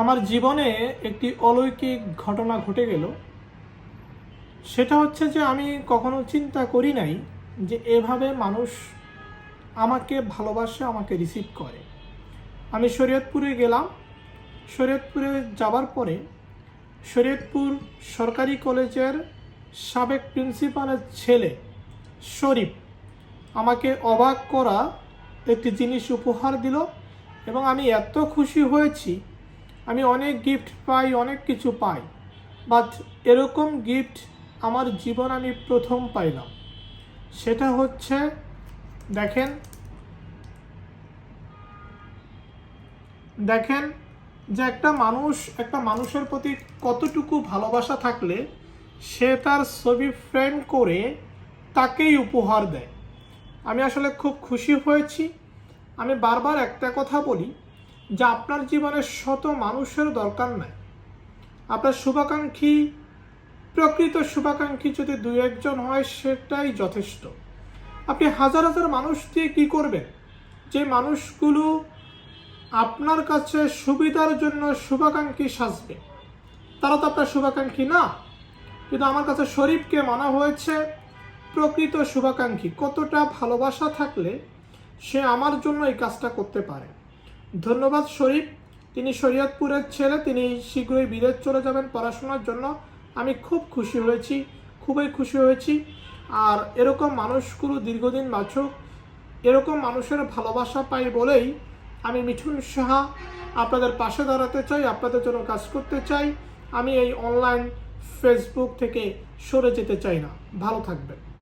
আমার জীবনে একটি অলৌকিক ঘটনা ঘটে গেল। সেটা হচ্ছে যে আমি কখনো চিন্তা করি নাই যে এভাবে মানুষ আমাকে ভালোবাসে, আমাকে রিসিভ করে। আমি শরীয়তপুরে গেলাম। শরীয়তপুরে যাওয়ার পরে শরীয়তপুর সরকারি কলেজের সাবেক প্রিন্সিপালের ছেলে শরীফ আমাকে অবাক করা একটি জিনিস উপহার দিল এবং আমি এত খুশি হয়েছি আমি অনেক গিফট পাই, অনেক কিছু পাই। বাট এরকম গিফট আমার জীবন আমি প্রথম পাইলাম। সেটা হচ্ছে, দেখেন দেখেন যে একটা মানুষ, একটা মানুষের প্রতি কতটুকু ভালোবাসা থাকলে সে তার ছবি ফ্রেম করে তাকেই উপহার দেয়। আমি আসলে খুব খুশি হয়েছি। আমি বারবার একটা কথা বলি যে আপনার জীবনে শত মানুষের দরকার নাই আপনার শুভাকাঙ্ক্ষী, প্রকৃত শুভাকাঙ্ক্ষী যদি দু একজন হয়, সেটাই যথেষ্ট। আপনি হাজার হাজার মানুষ দিয়ে কী করবেন? যে মানুষগুলো আপনার কাছে সুবিধার জন্য শুভাকাঙ্ক্ষী সাজবে। তারা তো আপনার শুভাকাঙ্ক্ষী না। কিন্তু আমার কাছে শরীফকে মানা হয়েছে, প্রকৃত শুভাকাঙ্ক্ষী। কতটা ভালোবাসা থাকলে সে আমার জন্য এই কাজটা করতে পারে। ধন্যবাদ, শরীফ। তিনি শরীয়তপুরের ছেলে, তিনি শীঘ্রই বিদেশ চলে যাবেন পড়াশোনার জন্য। আমি খুব খুশি হয়েছি, খুবই খুশি হয়েছি। আর এরকম মানুষগুলো দীর্ঘদিন বাঁচুক এরকম মানুষের ভালোবাসা পাই বলেই আমি মিঠুন সাহা আপনাদের পাশে দাঁড়াতে চাই, আপনাদের জন্য কাজ করতে চাই। আমি এই অনলাইন ফেসবুক থেকে সরে যেতে চাই না। ভালো থাকবেন।